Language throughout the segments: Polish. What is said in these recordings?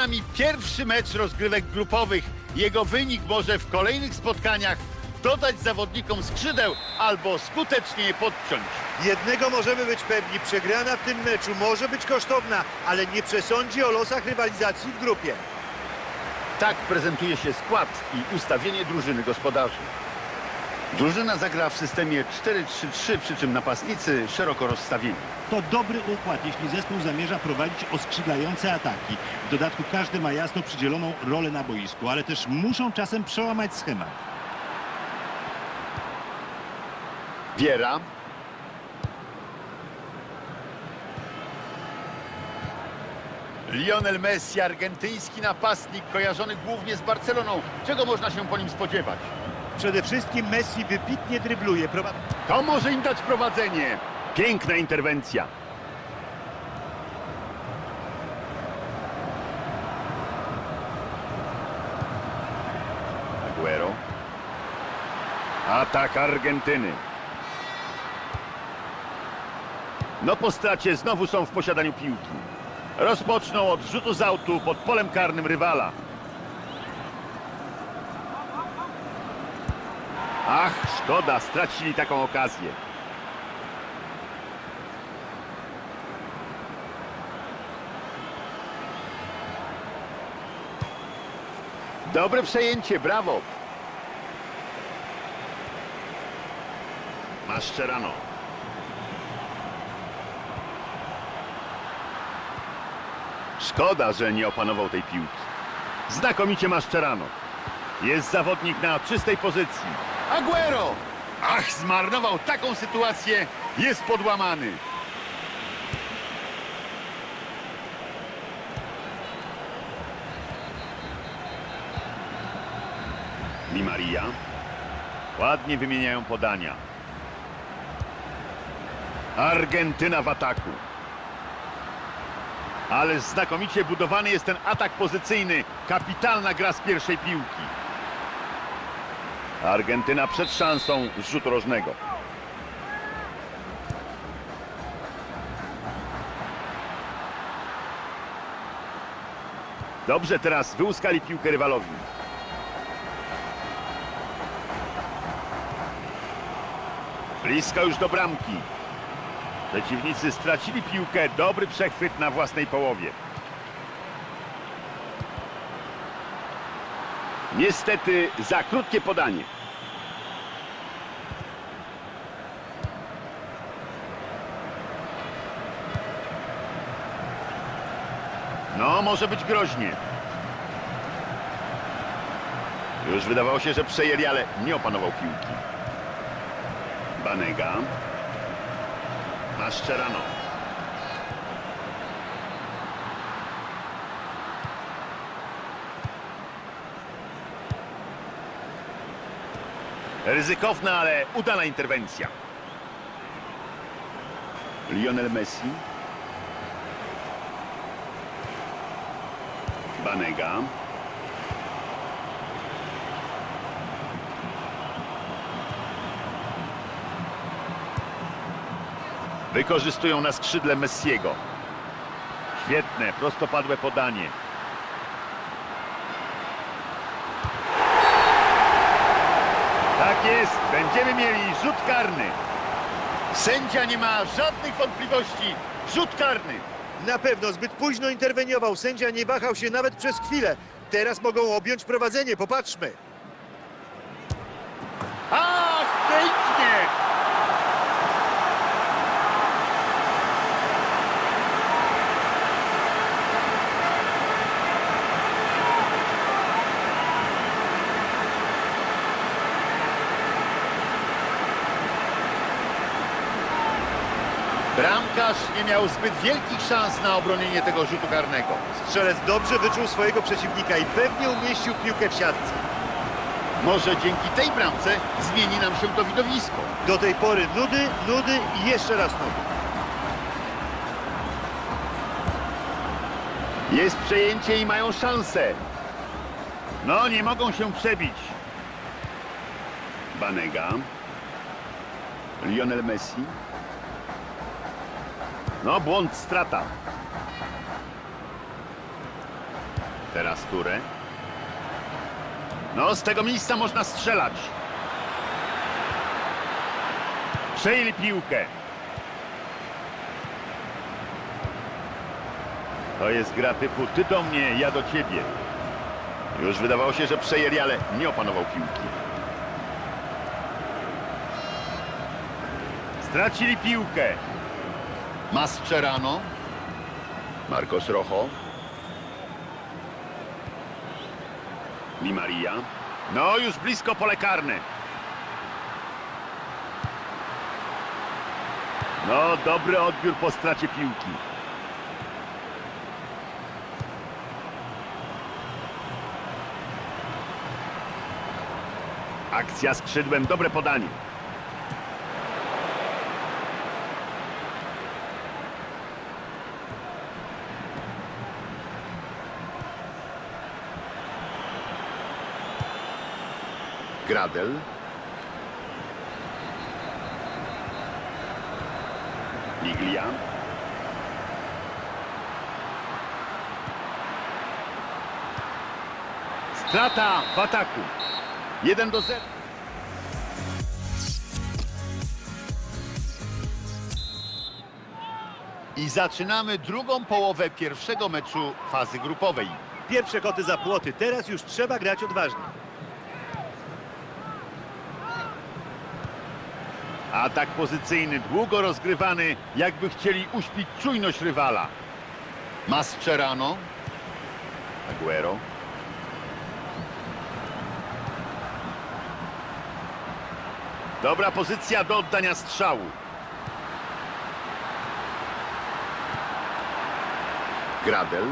nami pierwszy mecz rozgrywek grupowych. Jego wynik może w kolejnych spotkaniach dodać zawodnikom skrzydeł albo skutecznie je podciąć. Jednego możemy być pewni, przegrana w tym meczu może być kosztowna, ale nie przesądzi o losach rywalizacji w grupie. Tak prezentuje się skład i ustawienie drużyny gospodarzy. Drużyna zagra w systemie 4-3-3, przy czym napastnicy szeroko rozstawieni. To dobry układ, jeśli zespół zamierza prowadzić oskrzydlające ataki. W dodatku każdy ma jasno przydzieloną rolę na boisku, ale też muszą czasem przełamać schemat. Wiera. Lionel Messi, argentyński napastnik, kojarzony głównie z Barceloną. Czego można się po nim spodziewać? Przede wszystkim Messi wybitnie drybluje. To może im dać prowadzenie. Piękna interwencja. Aguero. Atak Argentyny. No po stracie znowu są w posiadaniu piłki. Rozpoczną od rzutu z autu pod polem karnym rywala. Ach, szkoda, stracili taką okazję. Dobre przejęcie, brawo. Maszczerano. Szkoda, że nie opanował tej piłki. Znakomicie Maszczerano. Jest zawodnik na czystej pozycji. Aguero! Ach, zmarnował taką sytuację. Jest podłamany. Di Maria. Ładnie wymieniają podania. Argentyna w ataku. Ale znakomicie budowany jest ten atak pozycyjny. Kapitalna gra z pierwszej piłki. Argentyna przed szansą z rzutu rożnego. Dobrze, teraz wyłuskali piłkę rywalowi. Blisko już do bramki. Przeciwnicy stracili piłkę. Dobry przechwyt na własnej połowie. Niestety za krótkie podanie. No, może być groźnie. Już wydawało się, że przejęli, ale nie opanował piłki. Banega. Maszczerano. Ryzykowna, ale udana interwencja. Lionel Messi. Banega. Wykorzystują na skrzydle Messiego. Świetne, prostopadłe podanie. Tak jest, będziemy mieli rzut karny. Sędzia nie ma żadnych wątpliwości. Rzut karny. Na pewno zbyt późno interweniował. Sędzia nie wahał się nawet przez chwilę. Teraz mogą objąć prowadzenie. Popatrzmy. Ach, pięknie! Bramkarz nie miał zbyt wielkich szans na obronienie tego rzutu karnego. Strzelec dobrze wyczuł swojego przeciwnika i pewnie umieścił piłkę w siatce. Może dzięki tej bramce zmieni nam się to widowisko. Do tej pory nudy, nudy i jeszcze raz nudy. Jest przejęcie i mają szansę. No, nie mogą się przebić. Banega. Lionel Messi. No, błąd, strata. Teraz Ture. No, z tego miejsca można strzelać. Przejęli piłkę. To jest gra typu ty do mnie, ja do ciebie. Już wydawało się, że przejęli, ale nie opanował piłki. Stracili piłkę. Mascherano. Marcos Rojo. Di Maria. No, już blisko pole karne. No, dobry odbiór po stracie piłki. Akcja skrzydłem, dobre podanie. Gradel. Liglia. Strata w ataku. 1 do 0. I zaczynamy drugą połowę pierwszego meczu fazy grupowej. Pierwsze koty za płoty, teraz już trzeba grać odważnie. Atak pozycyjny, długo rozgrywany, jakby chcieli uśpić czujność rywala. Mascherano. Aguero. Dobra pozycja do oddania strzału. Gradel.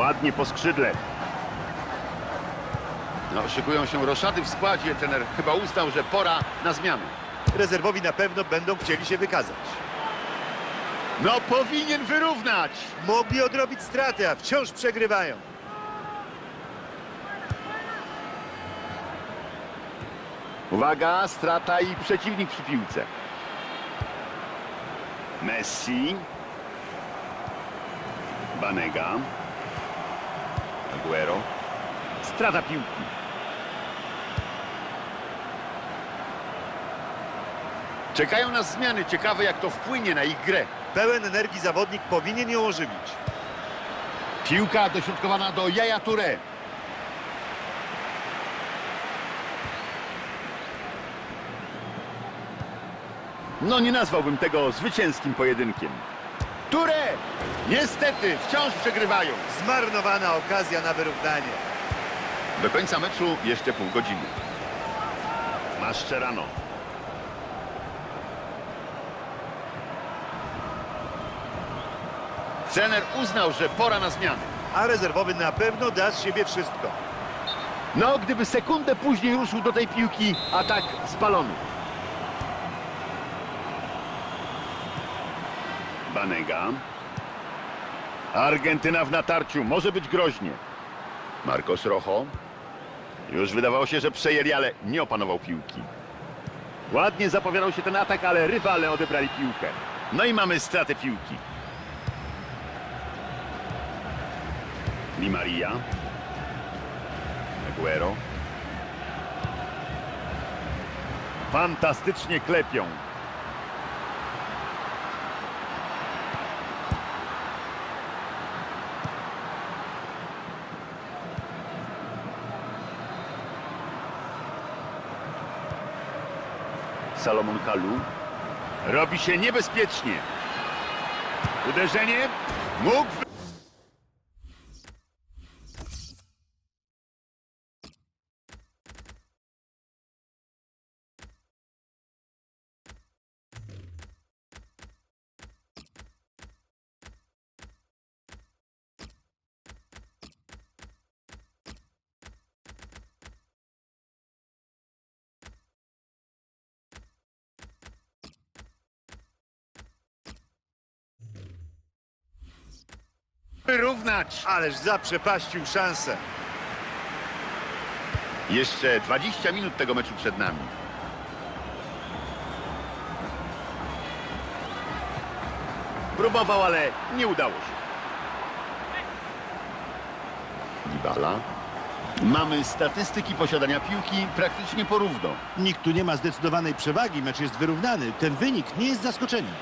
Ładnie po skrzydle. No, szykują się roszady w składzie. Trener chyba uznał, że pora na zmianę. Rezerwowi na pewno będą chcieli się wykazać. No, powinien wyrównać. Mogli odrobić straty, a wciąż przegrywają. Uwaga, strata i przeciwnik przy piłce. Messi. Banega. Aguero. Strata piłki. Czekają nas zmiany. Ciekawe, jak to wpłynie na ich grę. Pełen energii zawodnik powinien ją ożywić. Piłka dośrodkowana do Jaja Touré. No nie nazwałbym tego zwycięskim pojedynkiem. Touré! Niestety wciąż przegrywają. Zmarnowana okazja na wyrównanie. Do końca meczu jeszcze pół godziny. Mascherano. Trener uznał, że pora na zmianę. A rezerwowy na pewno da z siebie wszystko. No, gdyby sekundę później ruszył do tej piłki, atak spalony. Banega. Argentyna w natarciu, może być groźnie. Marcos Rojo. Już wydawało się, że przejęli, ale nie opanował piłki. Ładnie zapowiadał się ten atak, ale rywale odebrali piłkę. No i mamy stratę piłki. Di Maria. Aguero. Fantastycznie klepią. Salomon Kalu. Robi się niebezpiecznie. Uderzenie. Mógł... wyrównać. Ależ zaprzepaścił szansę. Jeszcze 20 minut tego meczu przed nami. Próbował, ale nie udało się. Dybala. Mamy statystyki posiadania piłki praktycznie porówno. Nikt tu nie ma zdecydowanej przewagi, mecz jest wyrównany. Ten wynik nie jest zaskoczeniem.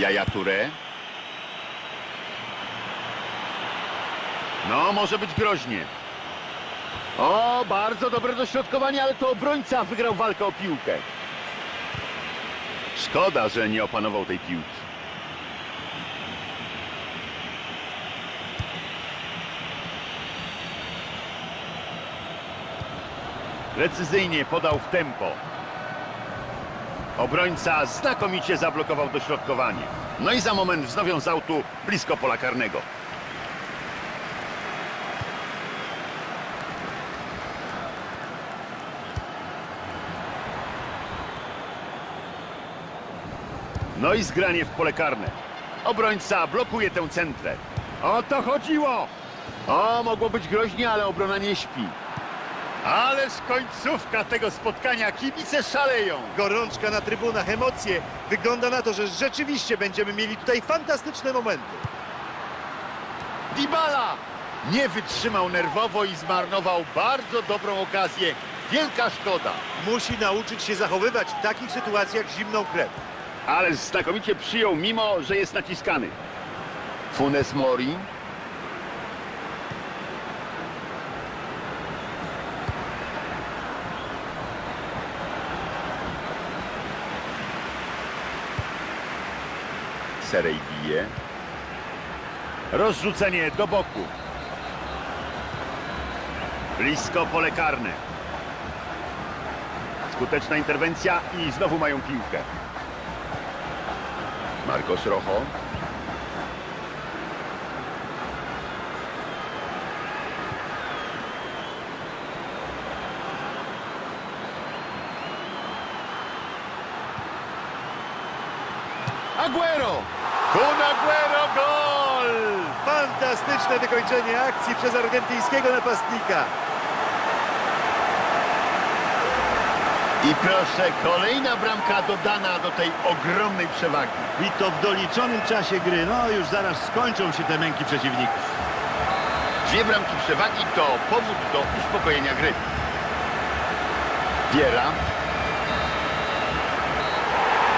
Jaja Touré. No, może być groźnie. O, bardzo dobre dośrodkowanie, ale to obrońca wygrał walkę o piłkę. Szkoda, że nie opanował tej piłki. Precyzyjnie podał w tempo. Obrońca znakomicie zablokował dośrodkowanie. No i za moment wznowią z autu blisko pola karnego. No i zgranie w pole karne. Obrońca blokuje tę centrę. O to chodziło! O, mogło być groźnie, ale obrona nie śpi. Ależ końcówka tego spotkania. Kibice szaleją. Gorączka na trybunach, emocje. Wygląda na to, że rzeczywiście będziemy mieli tutaj fantastyczne momenty. Dybala nie wytrzymał nerwowo i zmarnował bardzo dobrą okazję. Wielka szkoda. Musi nauczyć się zachowywać w takich sytuacjach zimną krew. Ale znakomicie przyjął, mimo że jest naciskany. Funes Mori. Serej bije. Rozrzucenie do boku. Blisko pole karne. Skuteczna interwencja i znowu mają piłkę. Marcos Rojo. Aguero! Kun Aguero gol! Fantastyczne wykończenie akcji przez argentyńskiego napastnika. I proszę, kolejna bramka dodana do tej ogromnej przewagi. I to w doliczonym czasie gry. No już zaraz skończą się te męki przeciwników. Dwie bramki przewagi to powód do uspokojenia gry. Wiera.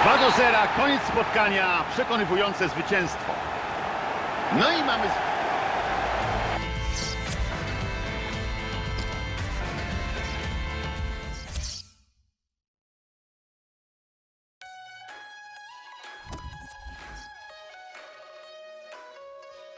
2 do 0, koniec spotkania, przekonywujące zwycięstwo. No i mamy